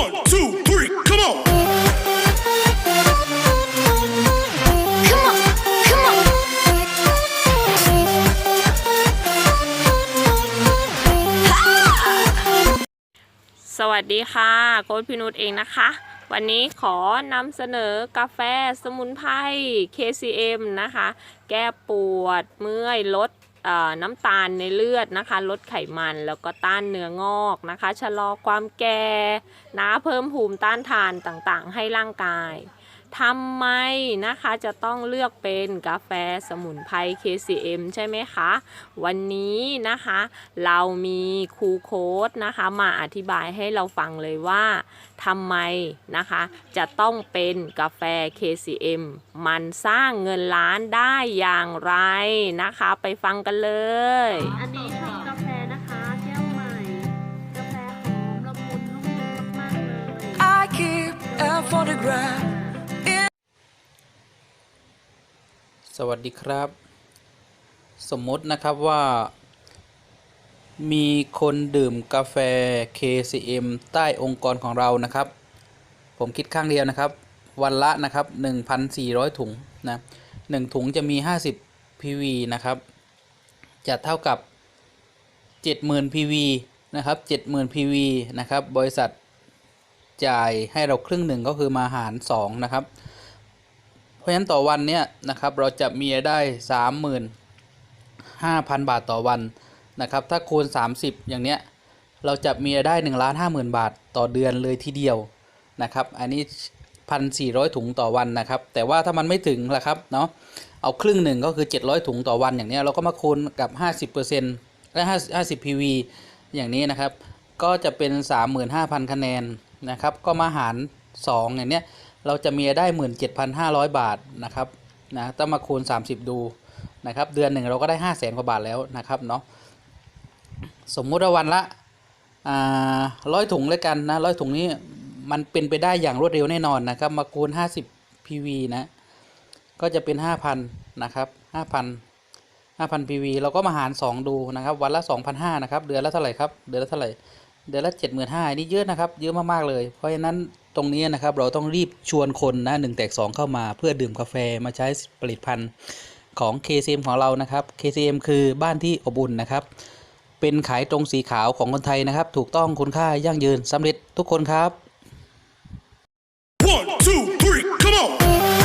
One, two, three, come on. Come on, come on. สวัสดีค่ะ โค้ชพินุชเองนะคะ วันนี้ขอนำเสนอกาแฟสมุนไพร KCM นะคะ แก้ปวดเมื่อยลดเอ่อ น้ำตาลในเลือดนะคะ ลดไขมันแล้วก็ต้านเนื้องอกนะคะ ชะลอความแก่นะเพิ่มภูมิต้านทานต่างๆ ให้ร่างกาย ทำไมนะคะจะต้องเลือกเป็นกาแฟสมุนไพร KCM ใช่ไหมคะ วันนี้นะคะ เรามีครูโค้ดนะคะมาอธิบายให้เราฟังเลยว่าทำไมนะคะ จะต้องเป็นกาแฟ KCM มันสร้างเงินล้านได้อย่างไรนะคะ ไปฟังกันเลย อันนี้คือกาแฟนะคะแก้วใหม่ กาแฟหอมละมุนนุ่มลิ้นมากๆเลย I keep a photograph วัสดีครับ สมมตินะครับว่า มีคนดื่มกาแฟ KCM ใต้องค์กรของเรานะครับ ผมคิดข้างเดียวนะครับ วันละนะครับ 1,400 ถุงนะ1ถุงจะมี 50 PV นะครับ จะเท่ากับ 70,000 PV นะครับ 70,000 PV นะครับ บริษัทจ่ายให้เราครึ่งหนึ่งก็คือมาหาร 2 นะครับ เพราะฉะนั้นต่อวันเนี่ยนะครับเราจะมีรายได้ 35,000 บาทต่อวันนะครับถ้าคูณ 30 อย่างเนี้ยเราจะมีได้1ล้าน50,000บาทต่อเดือนเลยทีเดียวนะครับอันนี้ 1,400 ถุงต่อวันนะครับแต่ว่าถ้ามันไม่ถึงละครับเนาะเอาครึ่งหนึ่งก็คือ 700 ถุงต่อวันอย่างเนี้ยเราก็มาคูณกับ 50%และ 50 PV อย่างนี้นะครับก็จะเป็น 35,000 คะแนนนะครับก็มาหาร 2 อย่างเนี้ย เราจะมีได้ 17,500 บาทนะครับนะต้องมาคูณ 30 ดูนะครับ เดือนหนึ่งเราก็ได้ 5 0 0แสนกว่าบาทแล้วนะครับเนาะสมมุติว่าวันละร้อยถุงเลยกันนะร้อยถุงนี้มันเป็นไปได้อย่างรวดเร็วแน่นอนนะครับ มาคูณ 50 PV นะก็จะเป็น 5,000นะครับ5,000 5,000 PV เราก็มาหาร 2 ดูนะครับ วันละ 2,500นะครับ เดือนละเท่าไหร่ครับ เดือนละเท่าไหร่ เดือนละ 75,000นี่เยอะนะครับ เยอะมากๆเลย เพราะฉะนั้น ตรงนี้นะครับเราต้องรีบชวนคนนะหนึ่งแตกสองเข้ามาเพื่อดื่มกาแฟมาใช้ผลิตภัณฑ์ของ KCM ของเรานะครับ KCM คือบ้านที่อบอุ่นนะครับ เป็นขายตรงสีขาวของคนไทยนะครับ ถูกต้องคุณค่ายั่งยืนสำเร็จทุกคนครับ One, two, three, come on.